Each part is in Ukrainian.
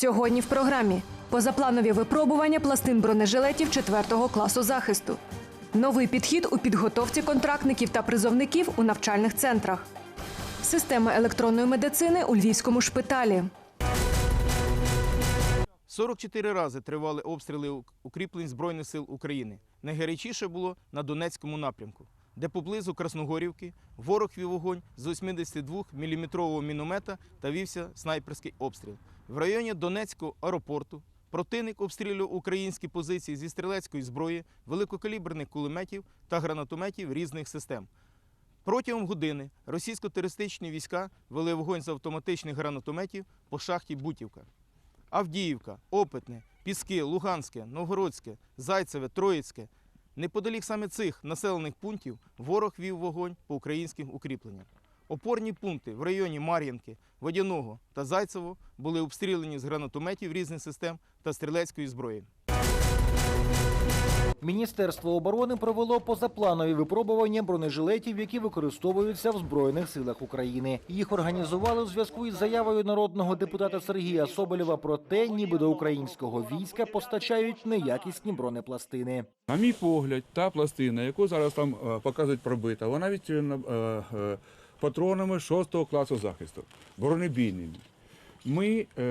Сьогодні в програмі позапланові випробування пластин бронежилетів 4 класу захисту. Новий підхід у підготовці контрактників та призовників у навчальних центрах. Система електронної медицини у львівському шпиталі. 44 рази тривали обстріли укріплень Збройних сил України. Найгарячіше було на Донецькому напрямку, де поблизу Красногорівки ворог вів вогонь з 82-мм міномета та вівся снайперський обстріл. В районі Донецького аеропорту противник обстрілював українські позиції зі стрілецької зброї, великокаліберних кулеметів та гранатометів різних систем. Протягом години російсько-терористичні війська вели вогонь з автоматичних гранатометів по шахті Бутівка. Авдіївка, Опитне, Піски, Луганське, Новгородське, Зайцеве, Троїцьке. Неподалік саме цих населених пунктів ворог вів вогонь по українським укріпленням. Опорні пункти в районі Мар'їнки, Водяного та Зайцево були обстріляні з гранатометів різних систем та стрілецької зброї. Міністерство оборони провело позапланові випробування бронежилетів, які використовуються в Збройних силах України. Їх організували у зв'язку із заявою народного депутата Сергія Соболєва про те, ніби до українського війська постачають неякісні бронепластини. На мій погляд, та пластина, яку зараз там е, показують пробита, вона відтворена е, е, патронами 6 класу захисту, бронебійними. Ми е,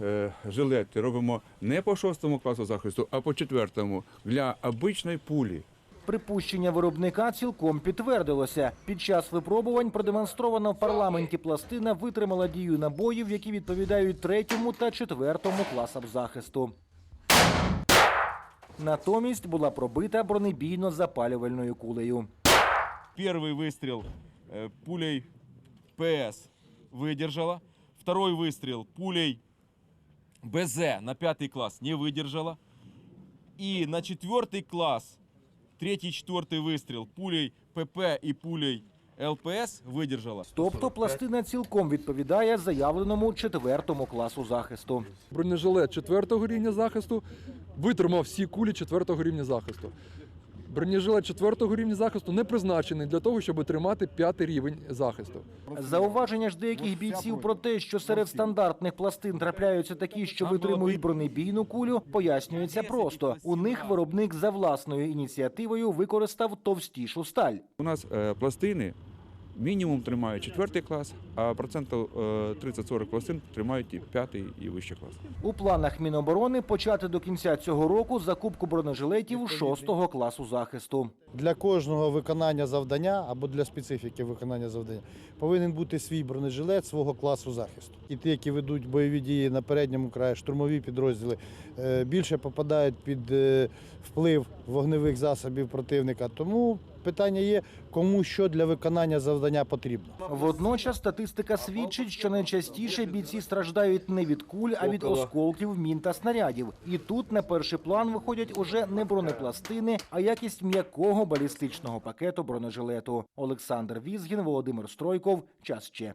е, жилети робимо не по 6 класу захисту, а по 4 для обичної пулі. Припущення виробника цілком підтвердилося. Під час випробувань продемонстрована в парламенті пластина витримала дію набоїв, які відповідають третьому та четвертому класам захисту. Натомість була пробита бронебійно-запалювальною кулею. Первый выстрел э, пулей ПС выдержала. Второй выстрел пулей БЗ на пятый класс не выдержала. И на четвертый класс, третий, четвертый выстрел пулей ПП и пулей ЛПС выдержала. Тобто пластина цілком відповідає заявленому четвертому класу захисту. Бронежилет четвертого рівня захисту витримав всі кулі четвертого рівня захисту. Бронежилет четвертого рівня захисту не призначений для того, щоб тримати п'ятий рівень захисту. Зауваження ж деяких бійців про те, що серед стандартних пластин трапляються такі, що витримують бронебійну кулю, пояснюється просто. У них виробник за власною ініціативою використав товстішу сталь. У нас е, пластини мінімум тримають 4 клас, а процентів е, 30-40 пластин тримають і 5 і вищий клас. У планах Міноборони почати до кінця цього року закупку бронежилетів шостого класу захисту. Для кожного виконання завдання або для специфіки виконання завдання повинен бути свій бронежилет свого класу захисту. І ті, які ведуть бойові дії на передньому краї, штурмові підрозділи, е, більше попадають під е, вплив вогневих засобів противника. Тому питання є, кому що для виконання завдання потрібно. Водночас статистика свідчить, що найчастіше бійці страждають не від куль, а від осколків, мін та снарядів. І тут на перший план виходять уже не бронепластини, а якість м'якого балістичного пакету бронежилету. Олександр Візгін, Володимир Стройков. Час ще.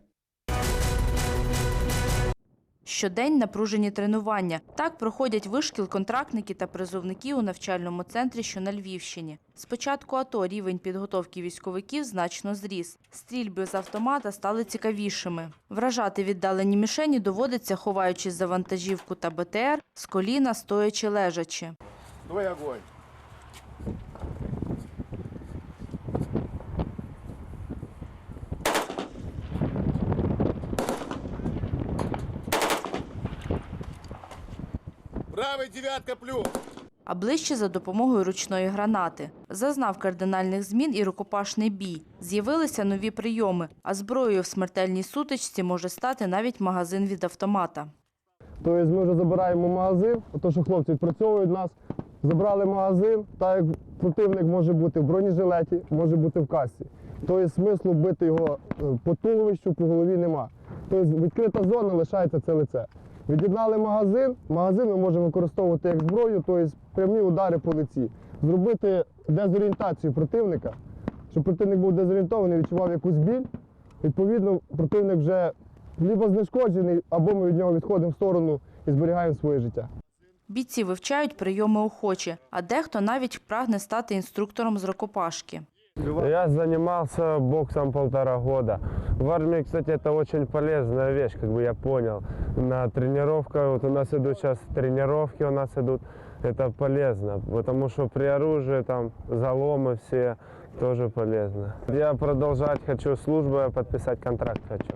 Щодень напружені тренування. Так проходять вишкіл контрактники та призовники у навчальному центрі, що на Львівщині. З початку АТО рівень підготовки військовиків значно зріс. Стрільби з автомата стали цікавішими. Вражати віддалені мішені доводиться, ховаючись за вантажівку та БТР, з коліна стоячи лежачи. Давай огонь! Правий дев'ятка плюс! а ближче за допомогою ручної гранати. Зазнав кардинальних змін і рукопашний бій. З'явилися нові прийоми, а зброєю в смертельній сутичці може стати навіть магазин від автомата. Тобто ми вже забираємо магазин, то що хлопці відпрацьовують нас, забрали магазин, так як противник може бути в бронежилеті, може бути в касі. Тобто смислу бити його е, по туловищу, по голові нема. Тобто відкрита зона лишається це лице. Від'єднали магазин, магазин ми можемо використовувати як зброю, тобто прямі удари по лиці. Зробити дезорієнтацію противника, щоб противник був дезорієнтований, відчував якусь біль. Відповідно, противник вже либо знешкоджений, або ми від нього відходимо в сторону і зберігаємо своє життя. Бійці вивчають прийоми охоче, а дехто навіть прагне стати інструктором з рукопашки. Я занимался боксом полтора года. В армии, кстати, это очень полезная вещь, как бы я понял. На тренировках, вот у нас идут сейчас тренировки, у нас идут, это полезно, потому что при оружии там заломы все тоже полезно. Я продолжать хочу службу, я подписать контракт хочу.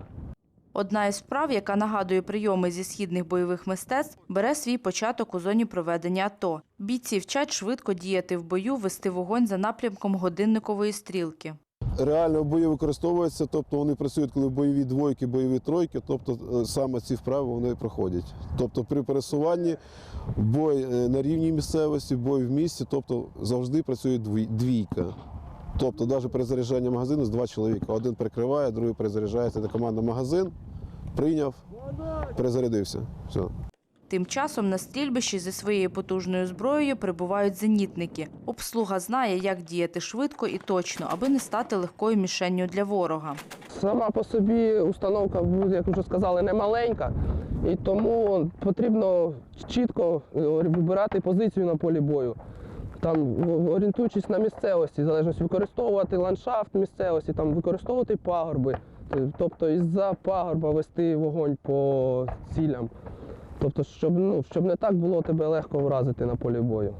Одна із справ, яка нагадує прийоми зі східних бойових мистецтв, бере свій початок у зоні проведення АТО. Бійці вчать швидко діяти в бою, вести вогонь за напрямком годинникової стрілки. реально в бою використовуються, тобто вони працюють, коли бойові двойки, бойові тройки, тобто е, саме ці вправи вони проходять. Тобто при пересуванні бой е, на рівній місцевості, бой в місті, тобто завжди працює двійка. Тобто навіть при заряджанні магазину з два чоловіка. Один прикриває, другий перезаряджається. Це команда магазин, прийняв, перезарядився. Все. Тим часом на стрільбищі зі своєю потужною зброєю прибувають зенітники. Обслуга знає, як діяти швидко і точно, аби не стати легкою мішенню для ворога. Сама по собі установка, як вже сказали, не маленька, і тому потрібно чітко е, вибирати позицію на полі бою. Там орієнтуючись на місцевості, в залежності використовувати ландшафт місцевості, там використовувати пагорби, тобто із-за пагорба вести вогонь по цілям. Тобто, щоб, ну, щоб не так було тебе легко вразити на полі бою.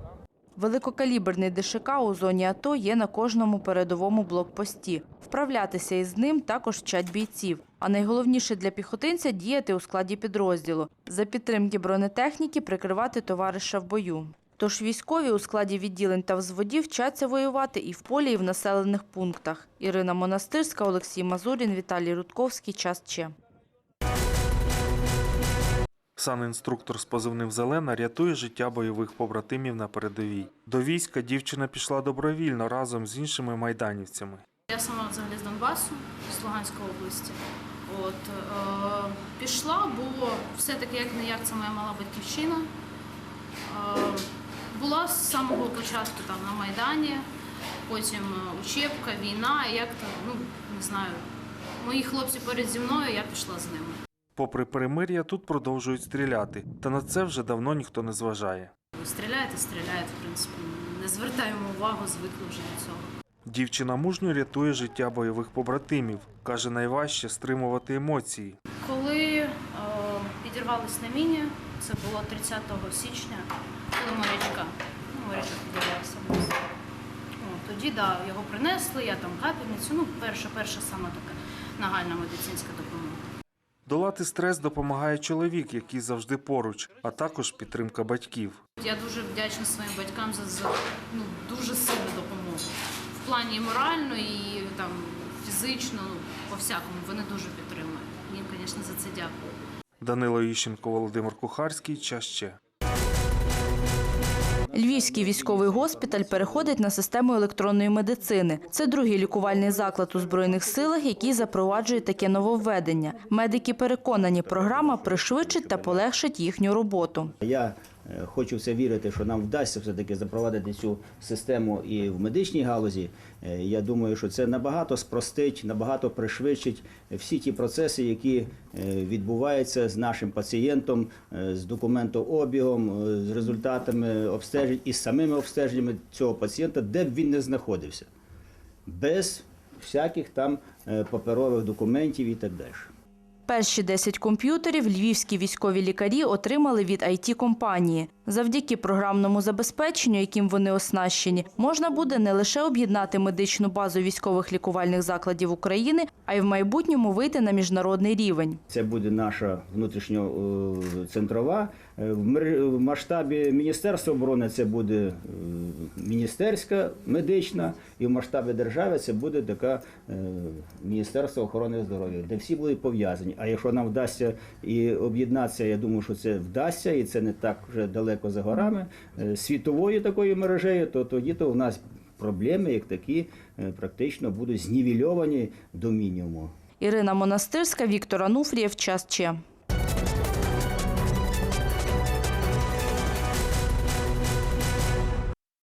Великокаліберний ДШК у зоні АТО є на кожному передовому блокпості. Вправлятися із ним також вчать бійців. А найголовніше для піхотинця діяти у складі підрозділу. За підтримки бронетехніки прикривати товариша в бою. Тож військові у складі відділень та взводів вчаться воювати і в полі, і в населених пунктах. Ірина Монастирська, Олексій Мазурін, Віталій Рудковський. Час Че. Санінструктор з позивним Зелена рятує життя бойових побратимів на передовій. До війська дівчина пішла добровільно разом з іншими майданівцями. Я сама взагалі з Донбасу, з Луганської області. От, е, пішла, бо все-таки як не як це моя мала батьківщина. Е, була з самого початку там на Майдані, потім е, учебка, війна, як то, ну не знаю. Мої хлопці поряд зі мною, я пішла з ними. Попри перемир'я, тут продовжують стріляти, та на це вже давно ніхто не зважає. Стріляють і стріляють, в принципі. Не звертаємо увагу, звикли вже до цього. Дівчина мужньо рятує життя бойових побратимів. Каже, найважче стримувати емоції. Коли е, підірвались на міні, це було 30 січня, коли морячка, ну, морячок підірвався. тоді да, його принесли, я там капельницю, ну, перша, перша саме така нагальна медицинська допомога. Долати стрес допомагає чоловік, який завжди поруч, а також підтримка батьків. Я дуже вдячна своїм батькам за, за ну, дуже сильну допомогу. В плані моральної, морально, і там, фізично, ну, по-всякому. Вони дуже підтримують. Їм, звісно, за це дякую. Данило Іщенко, Володимир Кухарський. Час ще. Львівський військовий госпіталь переходить на систему електронної медицини. Це другий лікувальний заклад у збройних силах, який запроваджує таке нововведення. Медики переконані, програма пришвидшить та полегшить їхню роботу. Я хочу в це вірити, що нам вдасться все-таки запровадити цю систему і в медичній галузі. Е, Я думаю, що це набагато спростить, набагато пришвидшить всі ті процеси, які е, відбуваються з нашим пацієнтом, е, з документообігом, е, з результатами обстежень і з самими обстеженнями цього пацієнта, де б він не знаходився, без всяких там е, паперових документів і так далі. Перші 10 комп'ютерів львівські військові лікарі отримали від IT-компанії. Завдяки програмному забезпеченню, яким вони оснащені, можна буде не лише об'єднати медичну базу військових лікувальних закладів України, а й в майбутньому вийти на міжнародний рівень. Це буде наша внутрішньоцентрова. Е, В мер- масштабі Міністерства оборони це буде е, міністерська медична, і в масштабі держави це буде така е, Міністерство охорони здоров'я, де всі будуть пов'язані. А якщо нам вдасться і об'єднатися, я думаю, що це вдасться, і це не так вже далеко за горами е, світовою такою мережею, то тоді то в нас проблеми як такі е, практично будуть знівельовані до мінімуму. Ірина Монастирська, Віктор Ануфрієв. Час Че.